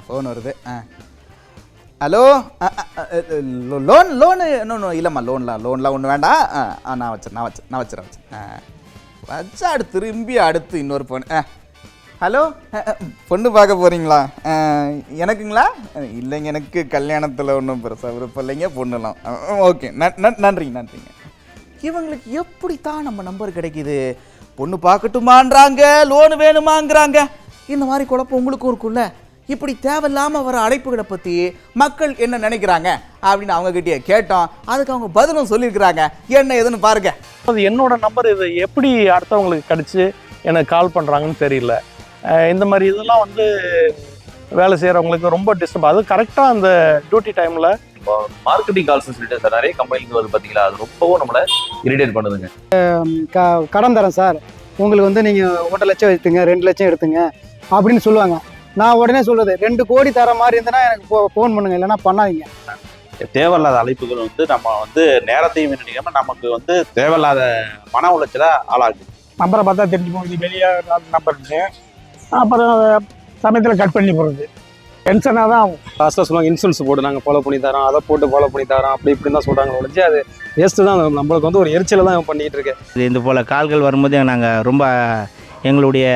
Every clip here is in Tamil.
ஃபோன் வருது. ஆ. ஹலோ லோன் லோனு இன்னும் இல்லைம்மா லோன்லாம் லோன்லாம் ஒன்று வேண்டாம். ஆ ஆ நான் வச்சேன் நான் வச்சேன் நான் வச்சுறேன் வச்சேன் ஆ. வச்சா அடுத்து திரும்பி அடுத்து இன்னொரு ஃபோன் ஆ. ஹலோ பொண்ணு பார்க்க போகிறீங்களா எனக்குங்களா? இல்லைங்க எனக்கு கல்யாணத்தில் ஒன்றும் பெருசாக விருப்பம் இல்லைங்க பொண்ணுலாம். ஓகே நன்றிங்க நன்றிங்க. இவங்களுக்கு எப்படி தான் நம்ம நம்பர் கிடைக்குது? பொண்ணு பார்க்கட்டுமான்றாங்க லோனு வேணுமாங்கிறாங்க. இந்த மாதிரி குழப்பம் உங்களுக்கும் இருக்கும்ல? இப்படி தேவையில்லாமல் வர அழைப்புகளை பற்றி மக்கள் என்ன நினைக்கிறாங்க அப்படின்னு அவங்க கிட்டயே கேட்டோம். அதுக்கு அவங்க பதிலும் சொல்லியிருக்கிறாங்க. என்ன ஏதுன்னு பாருங்க. அது என்னோட நம்பர் இது எப்படி அடுத்தவங்களுக்கு கிடச்சி எனக்கு கால் பண்ணுறாங்கன்னு தெரியல. இந்த மாதிரி இதெல்லாம் வந்து வேலை செய்கிறவங்களுக்கு ரொம்ப டிஸ்டர்ப் அது கரெக்டாக அந்த டியூட்டி டைமில் மார்க்கெட்டிங் கால்ஸ் சொல்லிட்டு சார் நிறைய கம்பெனிக்கு வருது பார்த்தீங்களா அது ரொம்பவும் நம்மளை இரிட்டேட் பண்ணுதுங்க. க கடன் தரேன் சார். உங்களுக்கு வந்து நீங்கள் ஒன்றரை லட்சம் எடுத்துங்க ரெண்டு லட்சம் எடுத்துங்க அப்படின்னு சொல்லுவாங்க. நான் உடனே சொல்றது ரெண்டு கோடி தர மாதிரி இருந்ததுன்னா எனக்கு ஃபோ ஃபோன் பண்ணுங்க இல்லைன்னா பண்ணாதீங்க. தேவையில்லாத அழைப்புகள் வந்து நம்ம வந்து நேரத்தையும் வீணடிக்காம நமக்கு வந்து தேவையில்லாத மன உளைச்சல ஆளாகுது நம்பரை பார்த்தா தெரிஞ்சு போகுது வெளியே நம்பர்னு அப்புறம் சமயத்தில் கட் பண்ணி போகிறது டென்ஷனாக தான் ஆகும். லாஸ்ட்டாக சொல்லுவாங்க இன்சூரன்ஸ் போட்டு நாங்கள் ஃபாலோ பண்ணி தரோம் அதை போட்டு ஃபாலோ பண்ணி தரோம் அப்படி இப்படி தான் சொல்கிறாங்க ஒழிஞ்சு அது வேஸ்ட்டு தான் நம்மளுக்கு வந்து ஒரு எரிச்சலை தான் பண்ணிகிட்டு இருக்கு. இது இந்த போல் கால்கள் வரும்போது நாங்கள் ரொம்ப எங்களுடைய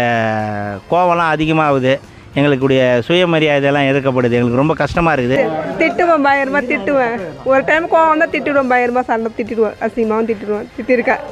கோவம்லாம் அதிகமாகுது. எங்களுக்குடைய சுயமரியாதையெல்லாம் எதிர்க்கப்படுது எங்களுக்கு ரொம்ப கஷ்டமாக இருக்குது. திட்டுவேன் பயங்கரமா திட்டுவேன். ஒரு டைம் கோவம் தான் திட்டிடுவேன் பயங்கரமா சண்டை திட்டிடுவேன். அசிங்கமாகவும் திட்டிடுவேன். திட்டிருக்கேன்.